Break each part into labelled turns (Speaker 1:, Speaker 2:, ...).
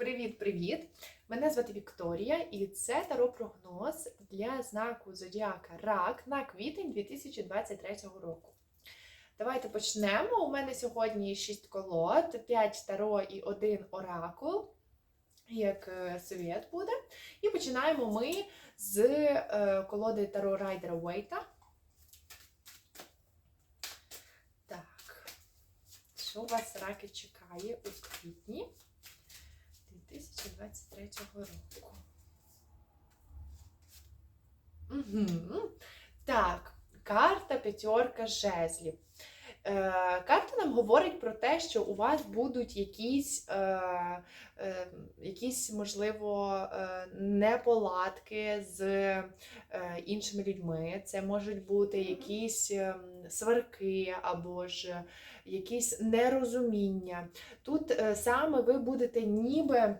Speaker 1: Привіт-привіт! Мене звати Вікторія, і це таро прогноз для знаку Зодіака Рак на квітень 2023 року. Давайте почнемо. У мене сьогодні 6 колод, 5 таро і 1 оракул, як е, совет буде. І починаємо ми з е, колоди Таро Райдера Уейта. Так, що у вас раки чекає у квітні 2023 року? Угу. Так, карта п'ятерка жезлів. Е, карта нам говорить про те, що у вас будуть якісь, е, е, якісь можливо, е, неполадки з е, іншими людьми. Це можуть бути якісь ем, сварки або ж якісь нерозуміння. Тут е, саме ви будете ніби.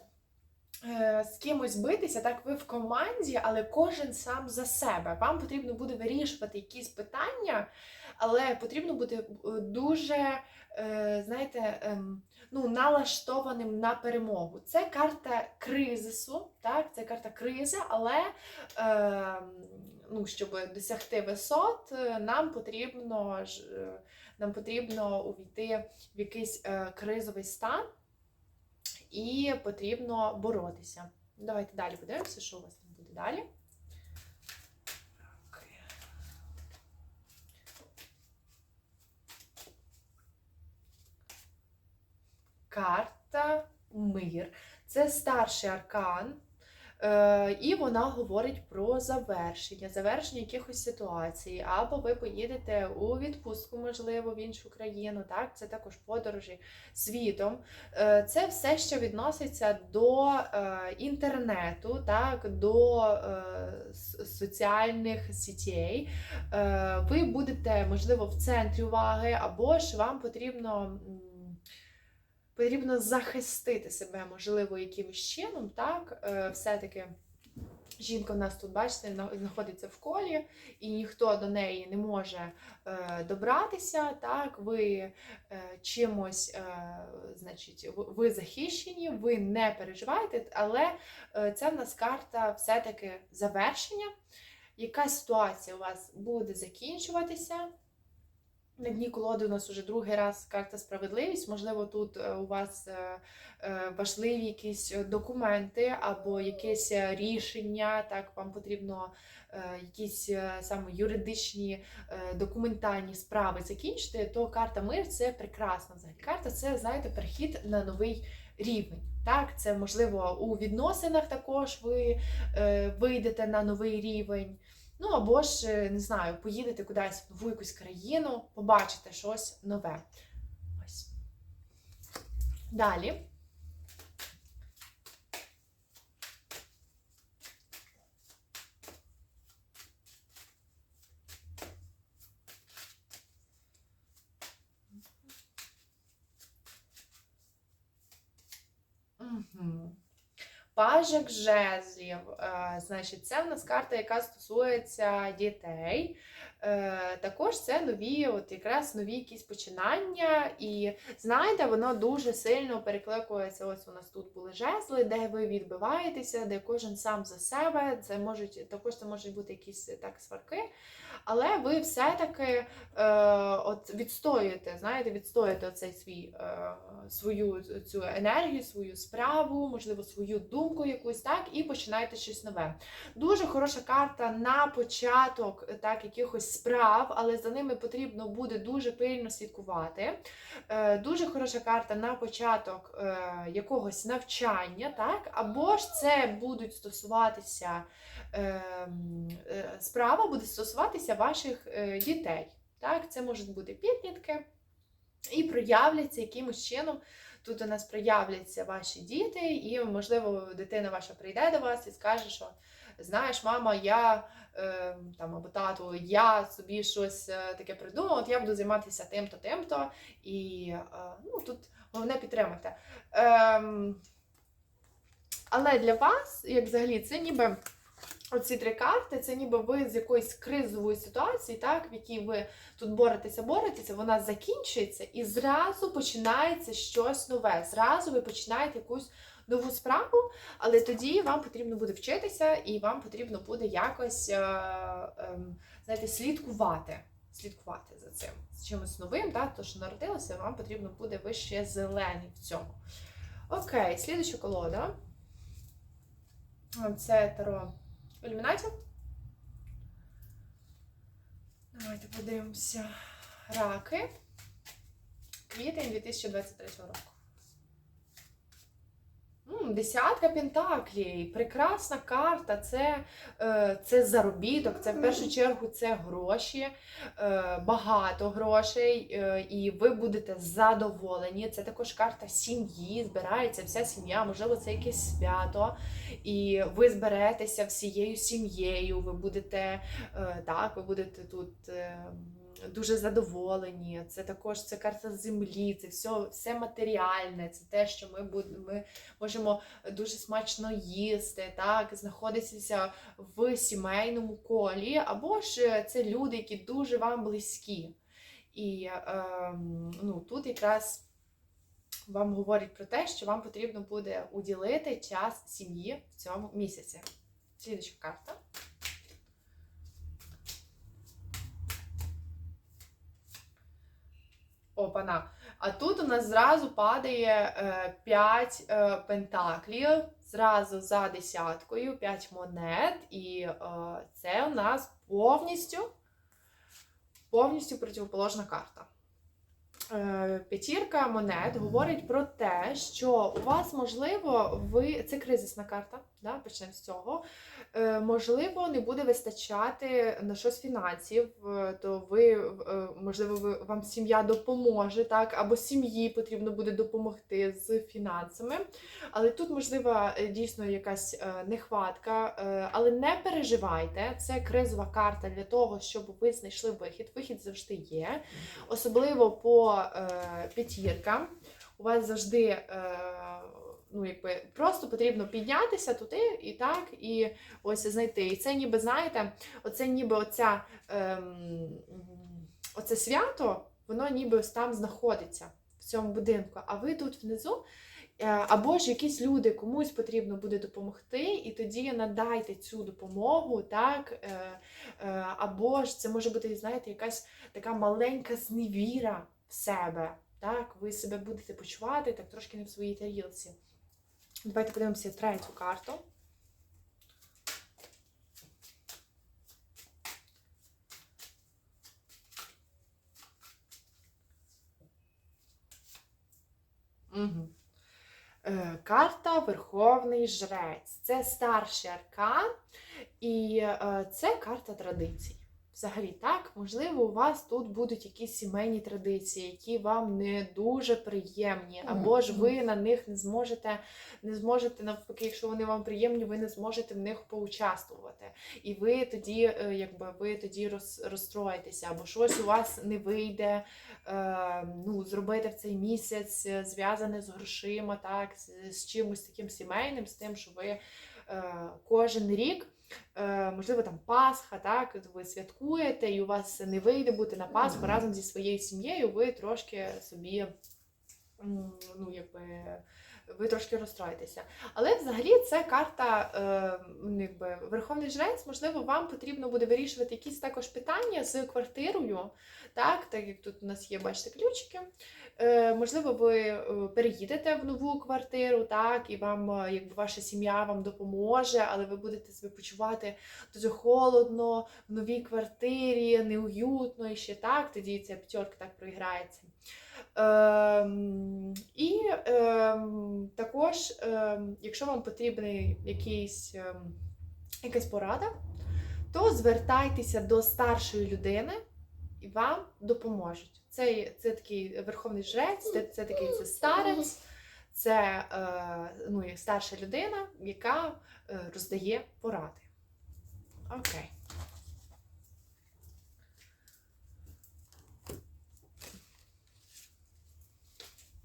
Speaker 1: Е, З кимось битися, так ви в команді, але кожен сам за себе. Вам потрібно буде вирішувати якісь питання, але потрібно бути е, дуже, е, знаєте, ем, ну, налаштованим на перемогу. Це карта кризису, так, це карта кризи, але е, ну, щоб досягти висот, нам потрібно нам потрібно увійти в якийсь кризовий стан і потрібно боротися. Давайте далі подивимося, що у вас там буде далі. Карта Мир. Це старший аркан. Е, і вона говорить про завершення, завершення якихось ситуацій, або ви поїдете у відпустку, можливо, в іншу країну. Так, це також подорожі світом. Е, це все, що відноситься до е, інтернету, так, до соціальних сітей. Ви будете, можливо, в центрі уваги, або ж вам потрібно. Потрібно захистити себе, можливо, якимось чином, так? Е, Все-таки жінка в нас тут, бачите, знаходиться в колі, і ніхто до неї не може е, добратися. Так? Ви е, чимось, е, значить, ви- захищені, ви не переживаєте, але е, це в нас карта все-таки завершення. Якась ситуація у вас буде закінчуватися. На дні колоди у нас уже другий раз карта справедливість. Можливо, тут е, у вас е, е, важливі якісь документи або якесь рішення. Так, вам потрібно якісь саме юридичні документальні справи закінчити, то карта мир це прекрасна взагалі. Карта це, знаєте, перехід на новий рівень. Так, це можливо у відносинах також ви вийдете на новий рівень. Ну або ж, е, не знаю, поїдете кудись в якусь країну, побачите щось нове. Ось. Далі. Угу. Пажик жезлів. Е, значить, це в нас карта, яка стосується дітей. Е, також це нові, от якраз нові якісь починання. І знаєте, воно дуже сильно перекликується. Ось у нас тут були жезли, де ви відбиваєтеся, де кожен сам за себе. Це можуть також це можуть бути якісь так сварки. Але ви все-таки е, от відстоюєте, знаєте, відстоюєте оцей свій, е, свою цю енергію, свою справу, можливо, свою думку якусь, так, і починаєте щось нове. Дуже хороша карта на початок так, якихось справ, але за ними потрібно буде дуже пильно слідкувати. Е, дуже хороша карта на початок е, якогось навчання, так, або ж це будуть стосуватися ем, е, справа буде стосуватися ваших дітей. Так, це можуть бути підлітки і проявляться якимось чином. Тут у нас проявляться ваші діти, і, можливо, дитина ваша прийде до вас і скаже, що знаєш, мама, я е, там або тату, я собі щось е, таке придумав, от я буду займатися тим-то, тим-то. І е, ну, тут головне підтримати. Ем, але для вас, як взагалі, це ніби Оці три карти це ніби ви з якоїсь кризової ситуації, так, в якій ви тут боретеся, боретеся, вона закінчується і зразу починається щось нове. Зразу ви починаєте якусь нову справу, але тоді вам потрібно буде вчитися, і вам потрібно буде якось е, е, знаєте, слідкувати. Слідкувати за цим з чимось новим, так, то що народилося, вам потрібно буде ви ще зелений в цьому. Окей, слідуча колода. Це таро ілюмінатів. Давайте подивимося. Раки. Квітень 2023 року. М, Десятка пентаклей. Прекрасна карта. Це, е, це заробіток, це в першу чергу це гроші, е, багато грошей, е, і ви будете задоволені. Це також карта сім'ї, збирається вся сім'я, можливо, це якесь свято. І ви зберетеся всією сім'єю, ви будете так, ви будете тут. Е, Дуже задоволені. Це також це карта землі, це все, все матеріальне, це те, що ми будемо, ми можемо дуже смачно їсти, так, знаходитися в сімейному колі, або ж це люди, які дуже вам близькі. І ем, ну, тут якраз вам говорять про те, що вам потрібно буде уділити час сім'ї в цьому місяці. Слідуча карта. Опана. А тут у нас зразу падає 5 е, пентаклів, зразу за десяткою, 5 монет, і е, це у нас повністю, повністю противоположна карта. Е, П'ятірка монет говорить про те, що у вас можливо ви це кризисна карта. Да, почнемо з цього. Е, можливо, не буде вистачати на щось фінансів, е, то ви, е, можливо, вам сім'я допоможе, так, або сім'ї потрібно буде допомогти з фінансами. Але тут, можливо, е, дійсно якась нехватка. Але не переживайте, це кризова карта для того, щоб ви знайшли вихід. Вихід завжди є. Особливо по п'ятіркам. У вас завжди. Ну, якби просто потрібно піднятися туди і так, і ось знайти. І це ніби, знаєте, оце ніби оця, ем, оце свято, воно ніби ось там знаходиться в цьому будинку. А ви тут внизу, е, або ж якісь люди комусь потрібно буде допомогти, і тоді надайте цю допомогу, так, е, е, або ж це може бути, знаєте, якась така маленька зневіра в себе. Так, ви себе будете почувати так трошки не в своїй тарілці. Давайте подивимося третю карту. Угу. Карта Верховний Жрець. Це старший аркан, і е, це карта традицій. Взагалі, так, можливо, у вас тут будуть якісь сімейні традиції, які вам не дуже приємні, або ж ви на них не зможете, не зможете навпаки, якщо вони вам приємні, ви не зможете в них поучаствувати. І ви тоді, е, якби ви тоді роз, розстроїтеся, або щось у вас не вийде е, ну, зробити в цей місяць, е, зв'язане з грошима, так, з, з чимось таким сімейним, з тим, що ви е, кожен рік. Е, можливо, там Пасха, так, ви святкуєте, і у вас не вийде бути на Пасху разом зі своєю сім'єю, ви трошки собі, ну, якби, ви трошки розстроїтеся. Але взагалі це карта, е, ну, якби, Верховний Жрець, можливо, вам потрібно буде вирішувати якісь також питання з квартирою, так, так як тут у нас є, бачите, ключики. Е, можливо, ви е, переїдете в нову квартиру, так, і вам, е, якби ваша сім'я вам допоможе, але ви будете себе почувати дуже холодно, в новій квартирі, неуютно і ще так, тоді ця п'ятерка так проіграється. Ем, і ем, також, ем, якщо вам якийсь, ем, якась порада, то звертайтеся до старшої людини і вам допоможуть. Це, це такий верховний жрець, це, це такий це старець, це е, ну, старша людина, яка е, роздає поради. Окей.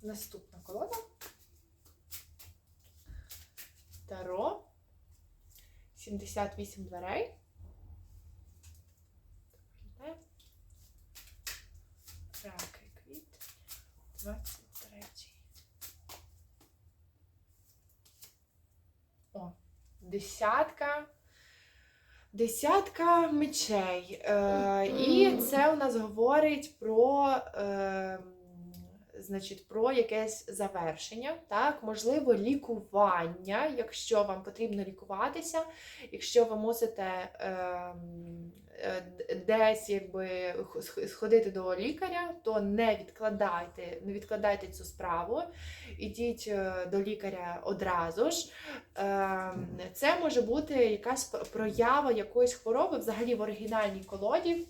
Speaker 1: Наступна колода. Таро. 78 дверей. Раки, квіт. 23. О, десятка. Десятка мечей. Е, і це у нас говорить про, е, значить, про якесь завершення, так? можливо, лікування, якщо вам потрібно лікуватися, якщо ви мусите е, е, десь якби сходити до лікаря, то не відкладайте, не відкладайте цю справу, ідіть е, до лікаря одразу ж. Ем, Це може бути якась проява якоїсь хвороби взагалі в оригінальній колоді.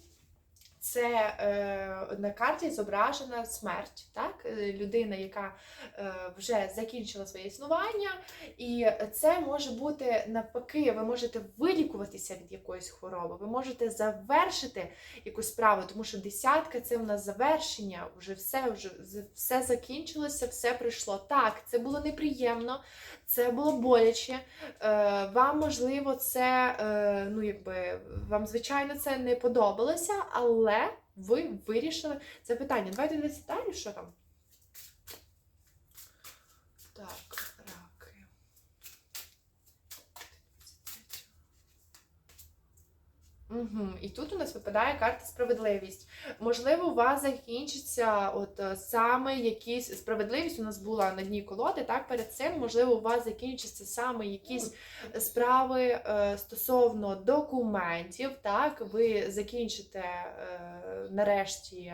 Speaker 1: Це е, на карті зображена смерть, так? Е, людина, яка е, вже закінчила своє існування, і це може бути навпаки, ви можете вилікуватися від якоїсь хвороби, ви можете завершити якусь справу, тому що десятка це у нас завершення, вже все, вже все закінчилося, все прийшло. Так, це було неприємно, це було боляче. Е, вам, можливо, це, е, ну, якби, вам, звичайно, це не подобалося, але ви вирішили це питання. Давайте дивитися далі, що там. Так, раки. Угу. І тут у нас випадає карта справедливість. Можливо, у вас закінчиться от е, саме якісь справедливість. У нас була на дні колоди. Так, перед цим можливо, у вас закінчаться саме якісь справи е, стосовно документів. Так, ви закінчите е, нарешті,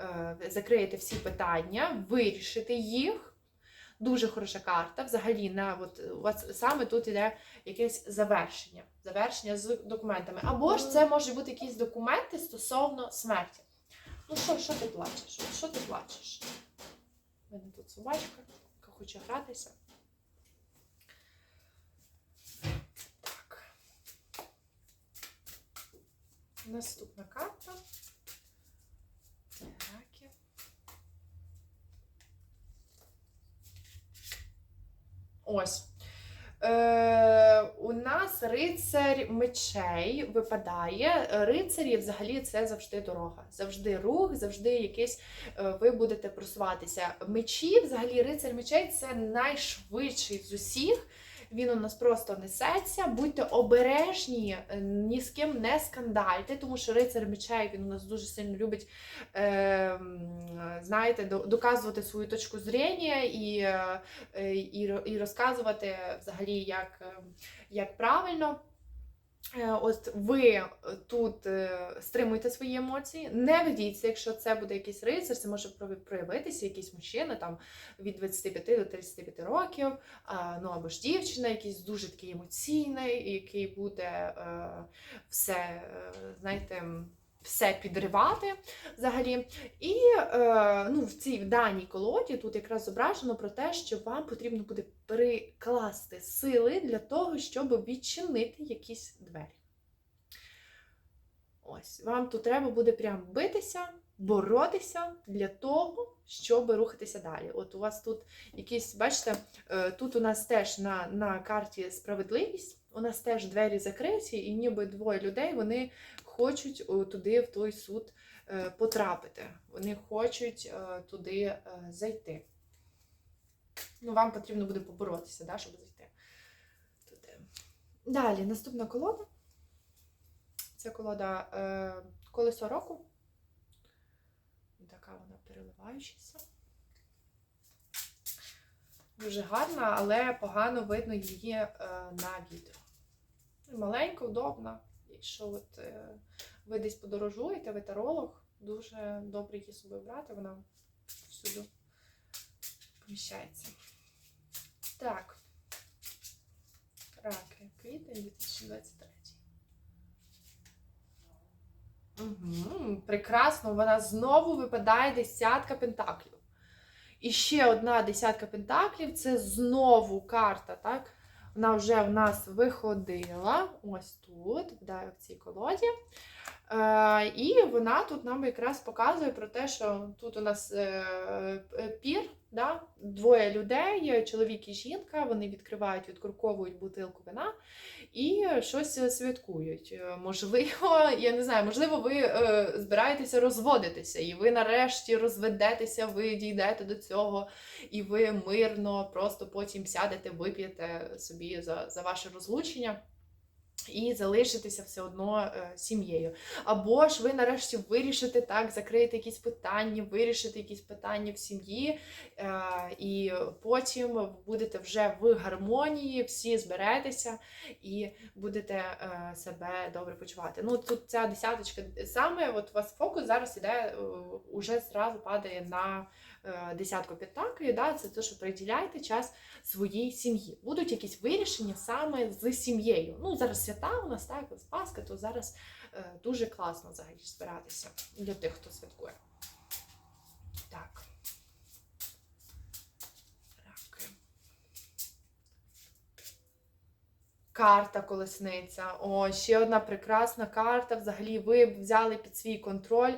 Speaker 1: е, закриєте всі питання, вирішите їх. Дуже хороша карта. Взагалі, на от у вас саме тут іде якесь завершення. Завершення з документами. Або ж це може бути якісь документи стосовно смерті. Ну що, що ти плачеш? Що ти плачеш? У мене тут собачка, яка хоче гратися. Так. Наступна карта. Раки. Ось. Е, у нас рицарь мечей випадає. Рицарі взагалі це завжди дорога, завжди рух, завжди якийсь е, ви будете просуватися. Мечі, взагалі, рицарь мечей це найшвидший з усіх. Він у нас просто несеться. Будьте обережні, е, ні з ким не скандальте, тому що рицар мечей він у нас дуже сильно любить е, знаєте, доказувати свою точку зрення і, е, і, і розказувати взагалі, як, е, як правильно. Е, От ви е, тут е, стримуйте свої емоції, не ведіться, якщо це буде якийсь рицар, це може прояви- проявитися якийсь мужчина там від 25 до 35 років, ну або ж дівчина, якийсь дуже такий емоційний, який буде все, знаєте, все підривати взагалі. І е, ну, в цій в даній колоді тут якраз зображено про те, що вам потрібно буде прикласти сили для того, щоб відчинити якісь двері. Ось, вам тут треба буде прям битися, боротися для того, щоб рухатися далі. От у вас тут якісь, бачите, е, тут у нас теж на, на карті справедливість, у нас теж двері закриті, і ніби двоє людей вони хочуть туди, в той суд, е, потрапити. Вони хочуть е, туди е, зайти. Ну, вам потрібно буде поборотися, да, щоб зайти туди. Далі, наступна колода. Це колода е, колесо року. Така вона переливаючася. Дуже гарна, але погано видно її е, на відео. Маленька, удобна. Якщо от, е, ви десь подорожуєте, ви таролог, дуже добре її з собою брати, вона всюди поміщається. Так. Раки, квітень 2023. Угу, прекрасно, вона знову випадає десятка пентаклів. І ще одна десятка пентаклів це знову карта, так? Вона вже в нас виходила ось тут, да, в цій колоді. Е, і вона тут нам якраз показує про те, що тут у нас е, пір, Да? Двоє людей, чоловік і жінка, вони відкривають, відкурковують бутилку вина і щось святкують. Е, Можливо, я не знаю, можливо, ви е, збираєтеся розводитися, і ви нарешті розведетеся, ви дійдете до цього, і ви мирно просто потім сядете, вип'єте собі за, за ваше розлучення. І залишитися все одно е, сім'єю. Або ж ви нарешті вирішите так, закрити якісь питання, вирішити якісь питання в сім'ї, е, і потім будете вже в гармонії, всі зберетеся і будете е, себе добре почувати. Ну тут ця десяточка саме от у вас фокус зараз іде, уже зразу падає на десятку пентаклів. Да? Це те, що приділяйте час своїй сім'ї. Будуть якісь вирішення саме з сім'єю. Ну, зараз свята у нас так, ось Пасха, то зараз е, дуже класно взагалі збиратися для тих, хто святкує. Так. Карта колесниця. О, ще одна прекрасна карта. Взагалі, ви взяли під свій контроль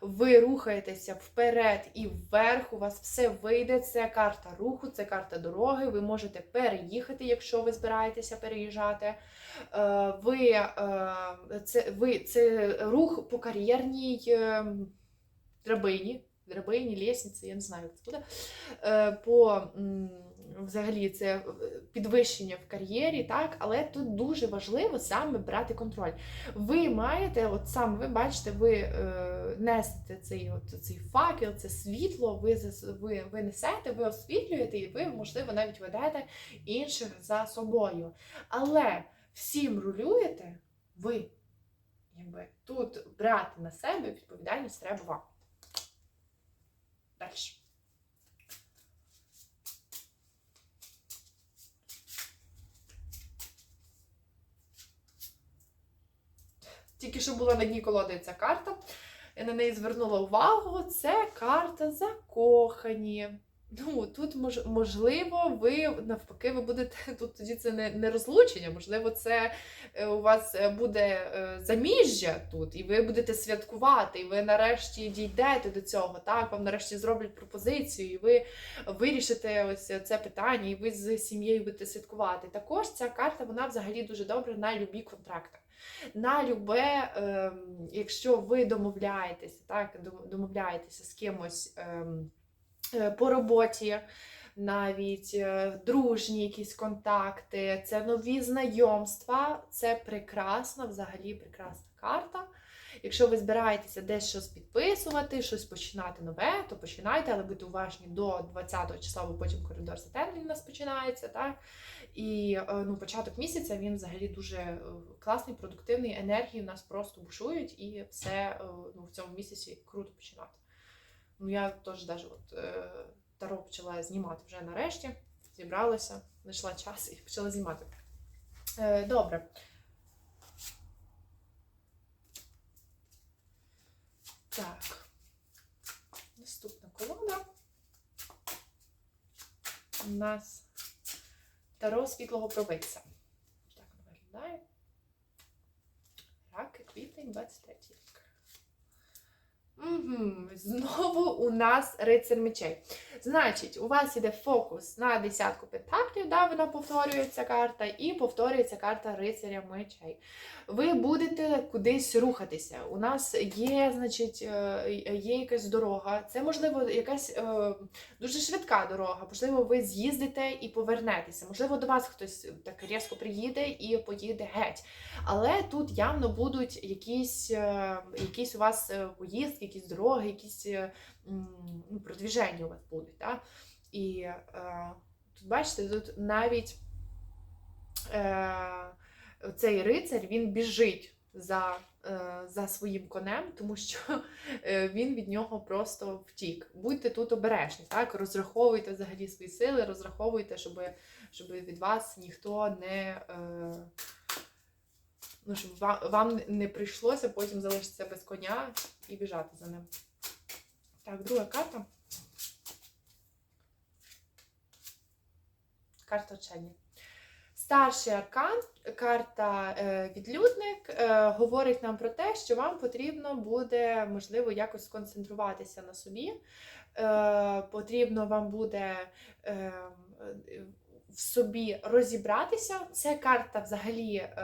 Speaker 1: ви рухаєтеся вперед і вверх, у вас все вийде. Це карта руху, це карта дороги. Ви можете переїхати, якщо ви збираєтеся переїжджати. Е, ви, е, Це ви, це рух по кар'єрній е, драбині, драбині, лісниці, я не знаю, як це буде. По взагалі це е, підвищення в кар'єрі, так, але тут дуже важливо саме брати контроль. Ви маєте, от саме ви бачите, ви е, несете цей от, цей факел, це світло, ви, ви, ви несете, ви освітлюєте, і ви, можливо, навіть ведете інших за собою. Але всім рулюєте ви. Якби тут брати на себе відповідальність треба вам. Далі. Тільки що була на дні колоди ця карта. Я на неї звернула увагу. Це карта закохані. Ну, тут мож, можливо, ви навпаки, ви будете тут тоді це не не розлучення, можливо, це е, у вас е, буде е, заміжжя тут, і ви будете святкувати, і ви нарешті дійдете до цього. Так, вам нарешті зроблять пропозицію, і ви вирішите ось це питання, і ви з сім'єю будете святкувати. Також ця карта вона взагалі дуже добра на любі контракти. На любе, е, якщо ви домовляєтеся, так, домовляєтеся з кимось е, по роботі, навіть е, дружні якісь контакти, це нові знайомства, це прекрасна, взагалі прекрасна карта. Якщо ви збираєтеся десь щось підписувати, щось починати нове, то починайте, але будьте уважні до 20 числа, бо потім коридор Сатурн у нас починається. так? І е, ну, початок місяця він взагалі дуже е, класний, продуктивний, енергії в нас просто бушують, і все е, ну, в цьому місяці круто починати. Ну, я теж навіть от, Таро почала знімати вже нарешті, зібралася, знайшла час і почала знімати. Добре. Так, наступна колода. У нас Таро світлого провидця. Так виглядає. Раки, квітень, 23 рік. Знову у нас рицар мечей. Значить, у вас іде фокус на десятку пентаклів, да, вона повторюється карта, і повторюється карта рицаря мечей. Ви будете кудись рухатися. У нас є, значить, е, є якась дорога. Це, можливо, якась е, дуже швидка дорога. Можливо, ви з'їздите і повернетеся. Можливо, до вас хтось так різко приїде і поїде геть. Але тут явно будуть якісь е, якісь у вас поїздки, якісь дороги, якісь ну, продвіження у вас будуть. Да? І е, тут, бачите, тут навіть е, цей рицар він біжить за е, за своїм конем, тому що е, він від нього просто втік. Будьте тут обережні, так? розраховуйте взагалі свої сили, розраховуйте, щоб щоб від вас ніхто не. Е, ну, Щоб вам не прийшлося потім залишитися без коня і біжати за ним. Так, друга карта. Карта вчення. Старший аркан, карта е, відлюдник, е, говорить нам про те, що вам потрібно буде, можливо, якось сконцентруватися на собі. Е, Потрібно вам буде в собі розібратися. Це карта, взагалі, е,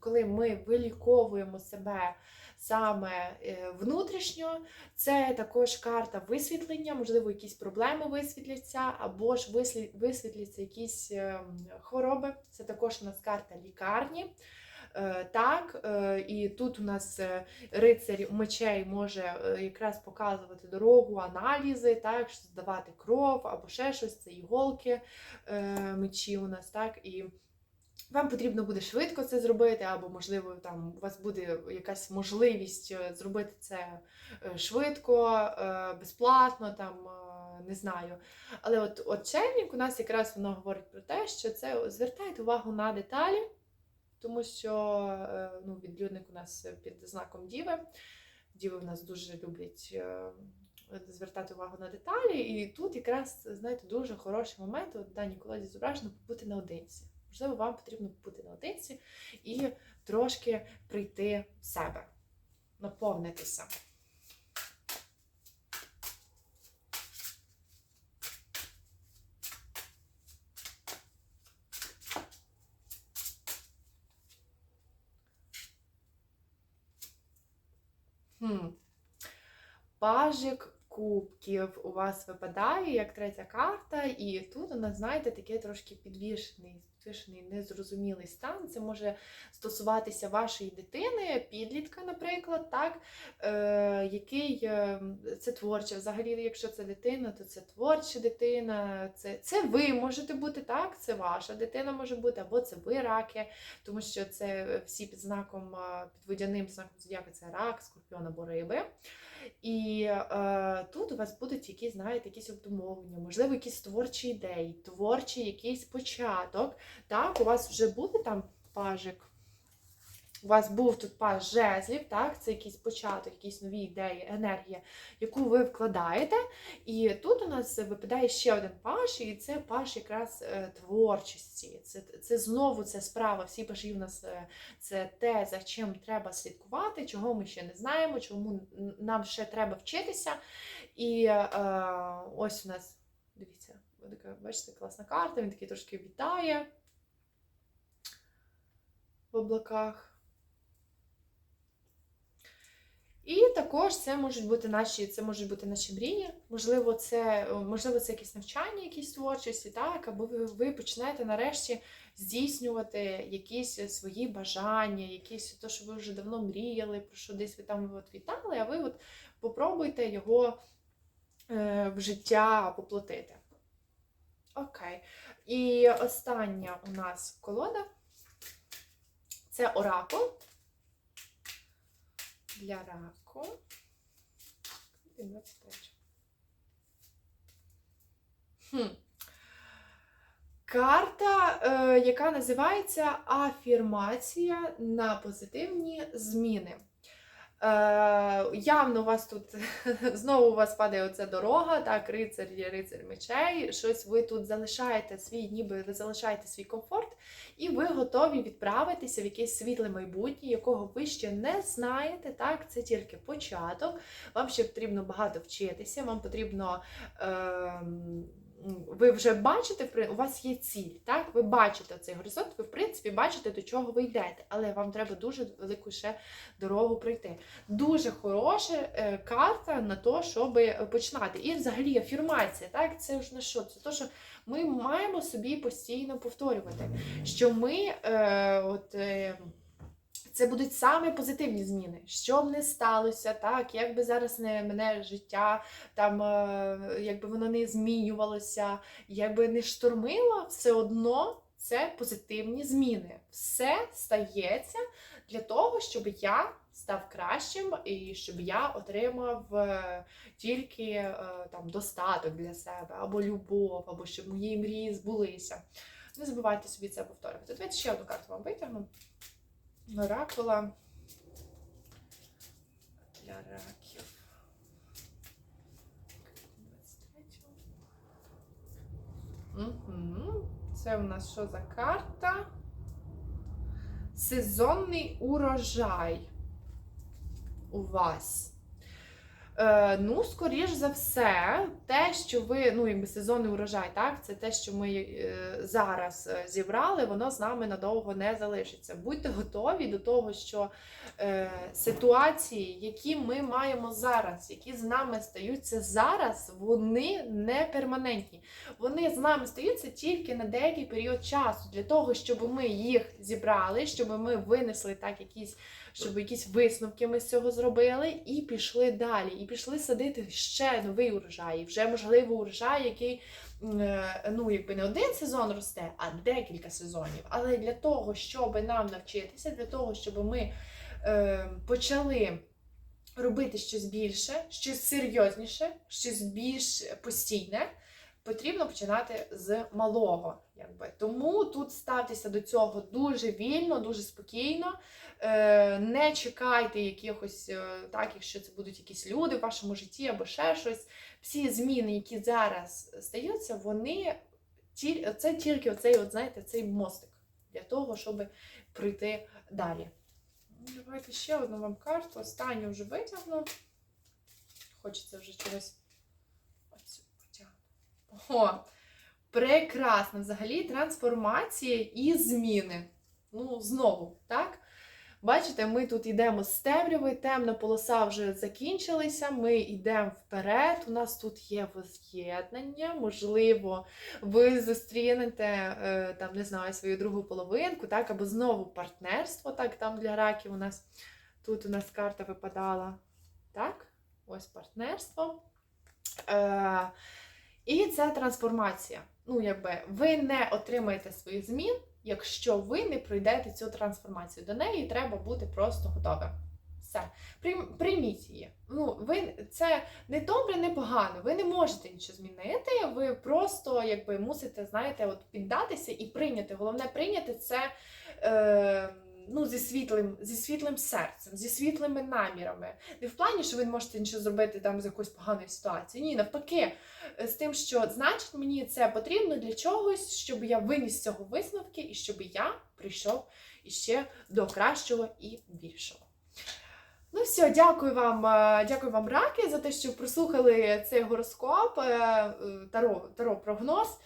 Speaker 1: коли ми виліковуємо себе саме е, внутрішньо. Це також карта висвітлення, можливо, якісь проблеми висвітляться, або ж висвітляться якісь е, хвороби. Це також у нас карта лікарні. Е, Так, е, і тут у нас е, рицарь мечей може якраз показувати дорогу, аналізи, так, здавати кров або ще щось, це іголки мечі у нас, так. І вам потрібно буде швидко це зробити, або, можливо, там у вас буде якась можливість зробити це швидко, безплатно, там, не знаю. Але от, от червік у нас якраз воно говорить про те, що це звертайте увагу на деталі, тому що е, ну, відлюдник у нас під знаком Діви. Діви в нас дуже люблять е, звертати увагу на деталі. І тут якраз, знаєте, дуже хороший момент, в даній колоді зображено побути наодинці. Можливо, вам потрібно побути наодинці і трошки прийти в себе, наповнитися. Пажик кубків у вас випадає як третя карта, і тут у нас, знаєте, таке трошки підвішений, підвішений незрозумілий стан. Це може стосуватися вашої дитини, підлітка, наприклад, так, е, який е, це творче. Взагалі, якщо це дитина, то це творча дитина, це, це ви можете бути, так, це ваша дитина може бути, або це ви раки, тому що це всі під знаком, під водяним знаком зодіака це рак, скорпіон або риби. І е, тут у вас будуть якісь, знаєте, якісь обдумовлення, можливо, якісь творчі ідеї, творчий якийсь початок. Так, у вас вже буде там пажик. У вас був тут паж жезлів, так, це якийсь початок, якісь нові ідеї, енергія, яку ви вкладаєте. І тут у нас випадає ще один паж, і це паж якраз е, творчості. Це, це знову це справа. Всі пажі у нас е, це те, за чим треба слідкувати, чого ми ще не знаємо, чому нам ще треба вчитися. І е, ось у нас, дивіться, така, бачите, класна карта, він такий трошки вітає в облаках. І також це можуть бути наші, це можуть бути наші мрії. Можливо, це можливо, це якісь навчання, якісь творчості, так, або ви, ви почнете нарешті здійснювати якісь свої бажання, якісь те, що ви вже давно мріяли, про що десь ви там от вітали, а ви от попробуйте його е, в життя поплатити. Окей. І остання у нас колода це оракул для раку. 23. Хм. Карта, е, яка називається Афірмація на позитивні зміни. Е, явно у вас тут знову у вас падає оця дорога, так, рицар є рицар мечей. Щось ви тут залишаєте свій, ніби ви залишаєте свій комфорт, і ви готові відправитися в якесь світле майбутнє, якого ви ще не знаєте. Так, це тільки початок. Вам ще потрібно багато вчитися, вам потрібно. Е, ви вже бачите, у вас є ціль, так? Ви бачите цей горизонт, ви в принципі бачите, до чого ви йдете, але вам треба дуже велику ще дорогу пройти. Дуже хороша е, карта на те, щоб починати. І взагалі афірмація, так? Це ж на що? Це те, що ми маємо собі постійно повторювати, що ми е, от. Е, це будуть саме позитивні зміни. Що б не сталося, так, як би зараз не мене життя, там, е, якби воно не змінювалося, якби не штормило, все одно це позитивні зміни. Все стається для того, щоб я став кращим і щоб я отримав е, тільки е, там достаток для себе, або любов, або щоб мої мрії збулися. Не забувайте собі це повторювати. Давайте ще одну карту вам витягну. Оракула для раків. 23. Угу. Це у нас що за карта? Сезонний урожай у вас. Е, ну, скоріш за все, те, що ви, ну, якби сезонний урожай, так, це те, що ми е, зараз е, зібрали, воно з нами надовго не залишиться. Будьте готові до того, що е, ситуації, які ми маємо зараз, які з нами стаються зараз, вони не перманентні. Вони з нами стаються тільки на деякий період часу, для того, щоб ми їх зібрали, щоб ми винесли так якісь щоб якісь висновки ми з цього зробили, і пішли далі. І пішли садити ще новий урожай, і вже можливо урожай, який е, ну якби не один сезон росте, а декілька сезонів. Але для того, щоб нам навчитися, для того, щоб ми е, почали. Робити щось більше, щось серйозніше, щось більш постійне, потрібно починати з малого. Якби. Тому тут ставтеся до цього дуже вільно, дуже спокійно. Е, не чекайте якихось, е, так, якщо це будуть якісь люди в вашому житті або ще щось. Всі зміни, які зараз стаються, вони це тільки оцей, от, знаєте, цей мостик для того, щоб пройти далі. Давайте ще одну вам карту. Останню вже витягну. Хочеться вже чогось оцю потягнути. О, прекрасно! Взагалі трансформація і зміни. Ну, знову, так? Бачите, ми тут йдемо з темряви, темна полоса вже закінчилася, ми йдемо вперед. У нас тут є воз'єднання. Можливо, ви зустрінете е, там, не знаю, свою другу половинку, так, або знову партнерство. Так, там для раків у нас тут у нас карта випадала. Так, ось партнерство. Е, і це трансформація. Ну, якби ви не отримаєте своїх змін якщо ви не пройдете цю трансформацію. До неї треба бути просто готовим. Все, Прийм- прийміть її. Ну, ви це не добре, не погано. Ви не можете нічого змінити. Ви просто якби мусите, знаєте, от піддатися і прийняти. Головне прийняти це. Е, Ну, зі світлим, зі світлим серцем, зі світлими намірами. Не в плані, що ви можете нічого зробити там з якоюсь поганою ситуацією. Ні, навпаки, е, з тим, що значить мені це потрібно для чогось, щоб я виніс цього висновки і щоб я прийшов іще до кращого і більшого. Ну все, дякую вам, е, дякую вам, раки, за те, що прослухали цей гороскоп, е, таро, таро прогноз.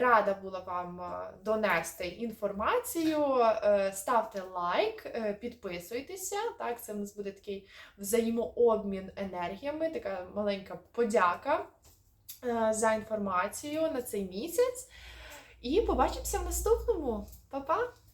Speaker 1: Рада була вам е, донести інформацію. Ставте лайк, підписуйтеся. Так, це в нас буде такий взаємообмін енергіями, така маленька подяка за інформацію на цей місяць. І побачимося в наступному. Па-па!